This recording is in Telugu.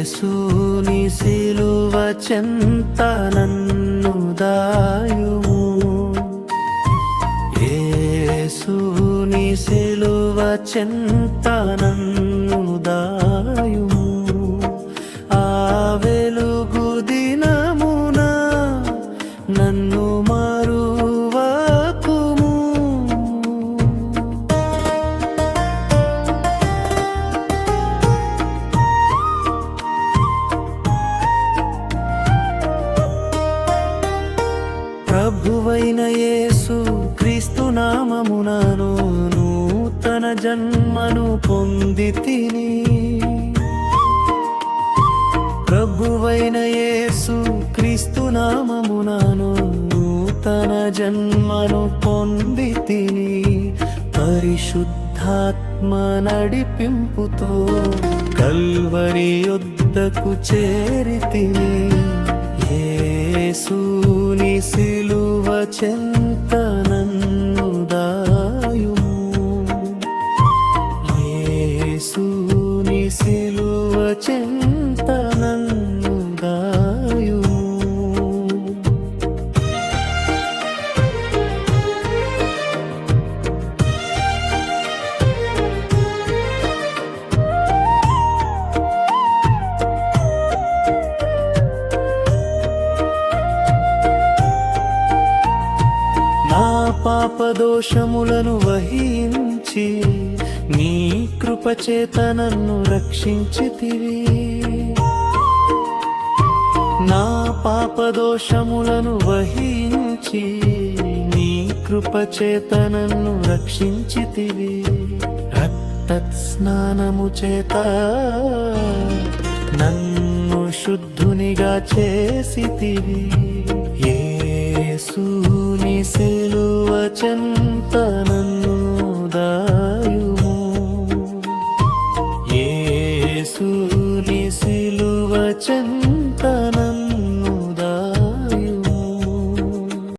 యేసుని సిలువ చెంత నన్ను దాయుము. ఏసుని సిలువ చెంత నన్ను దాయుము. ప్రభువైన యేసు క్రీస్తు నామమునను నూతన జన్మను పొంది తిని. ప్రభువైన యేసు క్రీస్తు నామమునను నూతన జన్మను పొంది తిని. పరిశుద్ధాత్మ నడిపింపుతో కల్వరి యొద్దకు చేరి సిలువ పాపదోషములను వహించి నీ కృపచేత నన్ను రక్షించితివి. నా పాపదోషములను వహించి నీ కృపచేత నన్ను రక్షించితివి. రక్తస్నానము చేత నన్ను శుద్ధునిగా చేసితివి. యేసుని సిలువ చెంత నన్ను దాయుము. యేసుని సిలువ చెంత